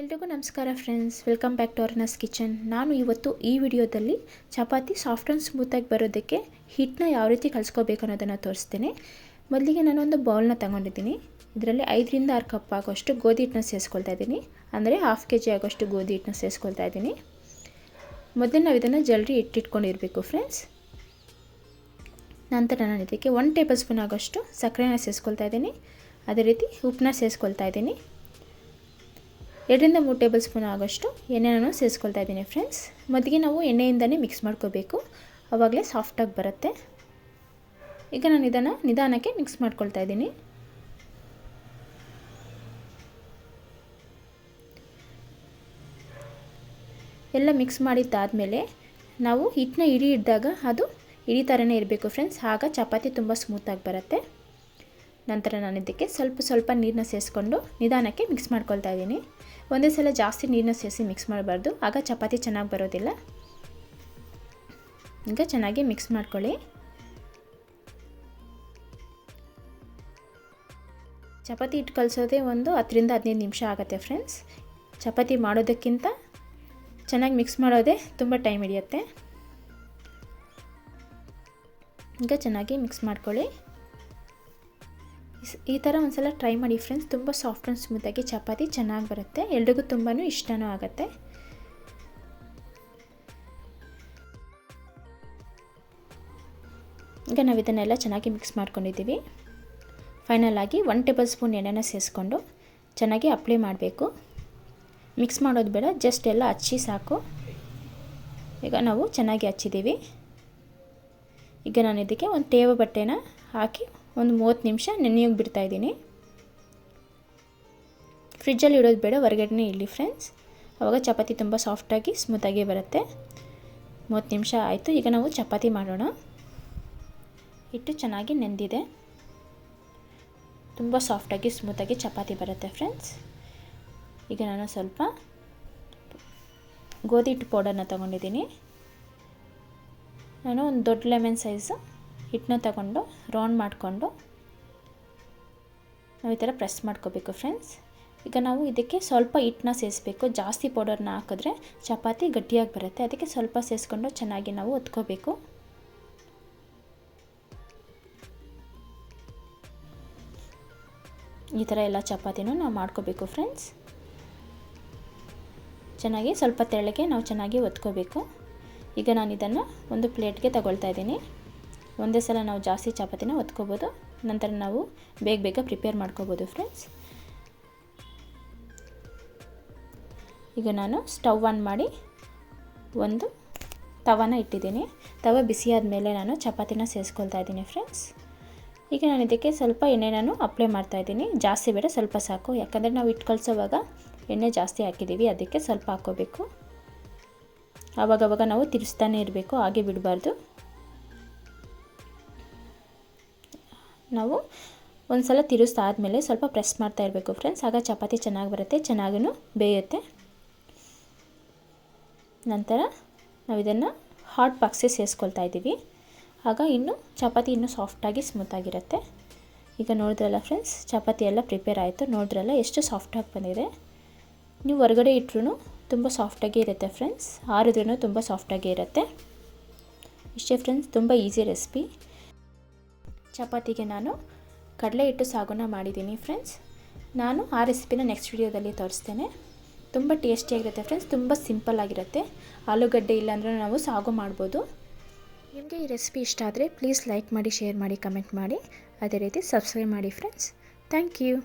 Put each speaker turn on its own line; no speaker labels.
ಎಲ್ರಿಗೂ ನಮಸ್ಕಾರ friends, welcome back to ಅವರ್ನಸ್ ಕಿಚನ್. ನಾನು ಇವತ್ತು ಈ ವಿಡಿಯೋದಲ್ಲಿ ಚಪಾತಿ ಸಾಫ್ಟ್ ಆ್ಯಂಡ್ ಸ್ಮೂತಾಗಿ ಬರೋದಕ್ಕೆ ಹಿಟ್ಟನ್ನ ಯಾವ ರೀತಿ ಕಲಿಸ್ಕೋಬೇಕು ಅನ್ನೋದನ್ನು ತೋರಿಸ್ತೇನೆ. ಮೊದಲಿಗೆ ನಾನೊಂದು ಬೌಲ್ನ ತಗೊಂಡಿದ್ದೀನಿ. ಇದರಲ್ಲಿ ಐದರಿಂದ ಆರು ಕಪ್ ಆಗೋಷ್ಟು ಗೋಧಿ ಹಿಟ್ಟನ್ನ ಸೇರಿಸ್ಕೊಳ್ತಾ ಇದ್ದೀನಿ. ಅಂದರೆ ಹಾಫ್ ಕೆ ಜಿ ಆಗೋಷ್ಟು ಗೋಧಿ ಹಿಟ್ಟನ್ನ ಸೇರಿಸ್ಕೊಳ್ತಾ ಇದ್ದೀನಿ. ಮೊದಲು ನಾವು ಇದನ್ನು ಜಲ್ರಿ ಇಟ್ಟಿಟ್ಕೊಂಡಿರಬೇಕು ಫ್ರೆಂಡ್ಸ್. ನಂತರ ನಾನು ಇದಕ್ಕೆ ಒನ್ ಟೇಬಲ್ ಸ್ಪೂನ್ ಆಗೋಷ್ಟು ಸಕ್ಕರೆನ ಸೇರಿಸ್ಕೊಳ್ತಾ ಇದ್ದೀನಿ. ಅದೇ ರೀತಿ ಉಪ್ಪನ್ನ ಸೇರಿಸ್ಕೊಳ್ತಾ ಇದ್ದೀನಿ. ಎರಡರಿಂದ ಮೂರು ಟೇಬಲ್ ಸ್ಪೂನ್ ಆಗೋಷ್ಟು ಎಣ್ಣೆನೂ ಸೇರಿಸ್ಕೊಳ್ತಾ ಇದ್ದೀನಿ ಫ್ರೆಂಡ್ಸ್. ಮೊದಲಿಗೆ ನಾವು ಎಣ್ಣೆಯಿಂದನೇ ಮಿಕ್ಸ್ ಮಾಡ್ಕೋಬೇಕು. ಆವಾಗಲೇ ಸಾಫ್ಟಾಗಿ ಬರುತ್ತೆ. ಈಗ ನಾನು ಇದನ್ನು ನಿಧಾನಕ್ಕೆ ಮಿಕ್ಸ್ ಮಾಡ್ಕೊಳ್ತಾ ಇದ್ದೀನಿ. ಎಲ್ಲ ಮಿಕ್ಸ್ ಮಾಡಿದ್ದಾದಮೇಲೆ ನಾವು ಹಿಟ್ಟನ್ನ ಇಡಿ ಹಿಡ್ದಾಗ ಅದು ಇಡೀ ಥರನೇ ಇರಬೇಕು ಫ್ರೆಂಡ್ಸ್. ಆಗ ಚಪಾತಿ ತುಂಬ ಸ್ಮೂತಾಗಿ ಬರುತ್ತೆ. ನಂತರ ನಾನು ಇದಕ್ಕೆ ಸ್ವಲ್ಪ ಸ್ವಲ್ಪ ನೀರನ್ನ ಸೇರಿಸ್ಕೊಂಡು ನಿಧಾನಕ್ಕೆ ಮಿಕ್ಸ್ ಮಾಡ್ಕೊಳ್ತಾ ಇದ್ದೀನಿ. ಒಂದೇ ಸಲ ಜಾಸ್ತಿ ನೀರನ್ನ ಸೇರಿಸಿ ಮಿಕ್ಸ್ ಮಾಡಬಾರ್ದು. ಆಗ ಚಪಾತಿ ಚೆನ್ನಾಗಿ ಬರೋದಿಲ್ಲ. ಈಗ ಚೆನ್ನಾಗಿ ಮಿಕ್ಸ್ ಮಾಡ್ಕೊಳ್ಳಿ. ಚಪಾತಿ ಹಿಟ್ಟು ಕಲಿಸೋದೇ ಒಂದು ಹತ್ತರಿಂದ ಹದಿನೈದು ನಿಮಿಷ ಆಗುತ್ತೆ ಫ್ರೆಂಡ್ಸ್ ಚಪಾತಿ ಮಾಡೋದಕ್ಕಿಂತ ಚೆನ್ನಾಗಿ ಮಿಕ್ಸ್ ಮಾಡೋದೇ ತುಂಬ ಟೈಮ್ ಹಿಡಿಯುತ್ತೆ. ಈಗ ಚೆನ್ನಾಗಿ ಮಿಕ್ಸ್ ಮಾಡ್ಕೊಳ್ಳಿ. ಈ ಥರ ಒಂದ್ಸಲ ಟ್ರೈ ಮಾಡಿ ಫ್ರೆಂಡ್ಸ್ ತುಂಬ ಸಾಫ್ಟ್ ಆ್ಯಂಡ್ ಸ್ಮೂತಾಗಿ ಚಪಾತಿ ಚೆನ್ನಾಗಿ ಬರುತ್ತೆ. ಎಲ್ರಿಗೂ ತುಂಬಾ ಇಷ್ಟನೂ ಆಗುತ್ತೆ. ಈಗ ನಾವು ಇದನ್ನೆಲ್ಲ ಚೆನ್ನಾಗಿ ಮಿಕ್ಸ್ ಮಾಡ್ಕೊಂಡಿದ್ದೀವಿ. ಫೈನಲ್ ಆಗಿ ಒನ್ ಟೇಬಲ್ ಸ್ಪೂನ್ ಎಣ್ಣೆನ ಸೇರಿಸ್ಕೊಂಡು ಚೆನ್ನಾಗಿ ಅಪ್ಲೈ ಮಾಡಬೇಕು. ಮಿಕ್ಸ್ ಮಾಡೋದು ಬೇಡ ಜಸ್ಟ್ ಎಲ್ಲ ಹಚ್ಚಿ ಸಾಕು. ಈಗ ನಾವು ಚೆನ್ನಾಗಿ ಹಚ್ಚಿದ್ದೀವಿ. ಈಗ ನಾನು ಇದಕ್ಕೆ ಒಂದು ತೇವ ಬಟ್ಟೆನ ಹಾಕಿ ಒಂದು ಮೂವತ್ತು ನಿಮಿಷ ನೆನೆಯೋಗಿ ಬಿಡ್ತಾಯಿದ್ದೀನಿ ಫ್ರಿಜ್ಜಲ್ಲಿ ಇಡೋದು ಬೇಡ, ಹೊರಗಡೆನೇ ಇರಲಿ ಫ್ರೆಂಡ್ಸ್ ಅವಾಗ ಚಪಾತಿ ತುಂಬ ಸಾಫ್ಟಾಗಿ ಸ್ಮೂತಾಗಿ ಬರುತ್ತೆ. ಮೂವತ್ತು ನಿಮಿಷ ಆಯಿತು, ಈಗ ನಾವು ಚಪಾತಿ ಮಾಡೋಣ. ಹಿಟ್ಟು ಚೆನ್ನಾಗಿ ನೆಂದಿದೆ. ತುಂಬ ಸಾಫ್ಟಾಗಿ ಸ್ಮೂತಾಗಿ ಚಪಾತಿ ಬರುತ್ತೆ ಫ್ರೆಂಡ್ಸ್ ಈಗ ನಾನು ಸ್ವಲ್ಪ ಗೋಧಿ ಹಿಟ್ಟು ಪೌಡರ್ನ ತೊಗೊಂಡಿದ್ದೀನಿ. ನಾನು ಒಂದು ದೊಡ್ಡ ಲೆಮನ್ ಸೈಜು ಹಿಟ್ಟನ್ನ ತಗೊಂಡು ರೌಂಡ್ ಮಾಡಿಕೊಂಡು ನಾವು ಈ ಥರ ಪ್ರೆಸ್ ಮಾಡ್ಕೋಬೇಕು ಫ್ರೆಂಡ್ಸ್ ಈಗ ನಾವು ಇದಕ್ಕೆ ಸ್ವಲ್ಪ ಹಿಟ್ಟನ್ನ ಸೇರಿಸ್ಬೇಕು ಜಾಸ್ತಿ ಪೌಡರ್ನ ಹಾಕಿದ್ರೆ ಚಪಾತಿ ಗಟ್ಟಿಯಾಗಿ ಬರುತ್ತೆ. ಅದಕ್ಕೆ ಸ್ವಲ್ಪ ಸೇರಿಸ್ಕೊಂಡು ಚೆನ್ನಾಗಿ ನಾವು ಒತ್ಕೋಬೇಕು. ಈ ಥರ ಎಲ್ಲ ಚಪಾತಿನೂ ನಾವು ಮಾಡ್ಕೋಬೇಕು ಫ್ರೆಂಡ್ಸ್ ಚೆನ್ನಾಗಿ ಸ್ವಲ್ಪ ತೆಳ್ಳಗೆ ನಾವು ಚೆನ್ನಾಗಿ ಒತ್ಕೋಬೇಕು. ಈಗ ನಾನು ಇದನ್ನು ಒಂದು ಪ್ಲೇಟ್ಗೆ ತಗೊಳ್ತಾ ಇದ್ದೀನಿ. ಒಂದೇ ಸಲ ನಾವು ಜಾಸ್ತಿ ಚಪಾತಿನ ಒತ್ಕೋಬೋದು. ನಂತರ ನಾವು ಬೇಗ ಬೇಗ ಪ್ರಿಪೇರ್ ಮಾಡ್ಕೋಬೋದು ಫ್ರೆಂಡ್ಸ್. ಈಗ ನಾನು ಸ್ಟವ್ ಆನ್ ಮಾಡಿ ಒಂದು ತವನ ಇಟ್ಟಿದ್ದೀನಿ. ತವ ಬಿಸಿಯಾದ ಮೇಲೆ ನಾನು ಚಪಾತಿನ ಸೇರಿಸ್ಕೊಳ್ತಾ ಇದ್ದೀನಿ ಫ್ರೆಂಡ್ಸ್. ಈಗ ನಾನು ಇದಕ್ಕೆ ಸ್ವಲ್ಪ ಎಣ್ಣೆ ನಾನು ಅಪ್ಲೈ ಮಾಡ್ತಾ ಇದ್ದೀನಿ. ಜಾಸ್ತಿ ಬೇಡ, ಸ್ವಲ್ಪ ಸಾಕು. ಯಾಕಂದರೆ ನಾವು ಇಟ್ಟು ಕಳಿಸೋವಾಗ ಎಣ್ಣೆ ಜಾಸ್ತಿ ಹಾಕಿದ್ದೀವಿ, ಅದಕ್ಕೆ ಸ್ವಲ್ಪ ಹಾಕೋಬೇಕು ಆವಾಗವಾಗ ನಾವು ತಿರ್ಸ್ತಾನೆ ಇರಬೇಕು, ಹಾಗೆ ಬಿಡಬಾರ್ದು. ನಾವು ಒಂದು ಸಲ ತಿರುಸ್ತಾ ಆದಮೇಲೆ ಸ್ವಲ್ಪ ಪ್ರೆಸ್ ಮಾಡ್ತಾ ಇರಬೇಕು ಫ್ರೆಂಡ್ಸ್ ಆಗ ಚಪಾತಿ ಚೆನ್ನಾಗಿ ಬರುತ್ತೆ ಚೆನ್ನಾಗೂ ಬೇಯುತ್ತೆ. ನಂತರ ನಾವು ಇದನ್ನು ಹಾಟ್ ಬಾಕ್ಸಿಗೆ ಸೇರಿಸ್ಕೊಳ್ತಾ ಇದ್ದೀವಿ. ಆಗ ಇನ್ನು ಚಪಾತಿ ಇನ್ನೂ ಸಾಫ್ಟಾಗಿ ಸ್ಮೂತಾಗಿರುತ್ತೆ ಈಗ ನೋಡಿದ್ರಲ್ಲ ಫ್ರೆಂಡ್ಸ್ ಚಪಾತಿ ಎಲ್ಲ ಪ್ರಿಪೇರ್ ಆಯಿತು. ನೋಡಿದ್ರಲ್ಲ ಎಷ್ಟು ಸಾಫ್ಟಾಗಿ ಬಂದಿದೆ. ನೀವು ಹೊರಗಡೆ ಇಟ್ಟರು ತುಂಬ ಸಾಫ್ಟಾಗಿ ಇರುತ್ತೆ ಫ್ರೆಂಡ್ಸ್ ಆರಿದ್ರೂ ತುಂಬ ಸಾಫ್ಟಾಗಿ ಇರುತ್ತೆ. ಇಷ್ಟೇ ಫ್ರೆಂಡ್ಸ್ ತುಂಬ ಈಸಿ ರೆಸಿಪಿ ಚಪಾತಿಗೆ ನಾನು ಕಡಲೆ ಹಿಟ್ಟು ಸಾಗುನ ಮಾಡಿದ್ದೀನಿ ಫ್ರೆಂಡ್ಸ್ ನಾನು ಆ ರೆಸಿಪಿನ ನೆಕ್ಸ್ಟ್ ವಿಡಿಯೋದಲ್ಲಿ ತೋರಿಸ್ತೇನೆ. ತುಂಬ ಟೇಸ್ಟಿಯಾಗಿರುತ್ತೆ ಫ್ರೆಂಡ್ಸ್ ತುಂಬ ಸಿಂಪಲ್ ಆಗಿರುತ್ತೆ. ಆಲೂಗಡ್ಡೆ ಇಲ್ಲಾಂದ್ರೆ ನಾವು ಸಾಗು ಮಾಡ್ಬೋದು. ನಿಮಗೆ ಈ ರೆಸಿಪಿ ಇಷ್ಟ ಆದರೆ ಪ್ಲೀಸ್ ಲೈಕ್ ಮಾಡಿ ಶೇರ್ ಮಾಡಿ ಕಮೆಂಟ್ ಮಾಡಿ. ಅದೇ ರೀತಿ ಸಬ್ಸ್ಕ್ರೈಬ್ ಮಾಡಿ ಫ್ರೆಂಡ್ಸ್ ಥ್ಯಾಂಕ್ ಯು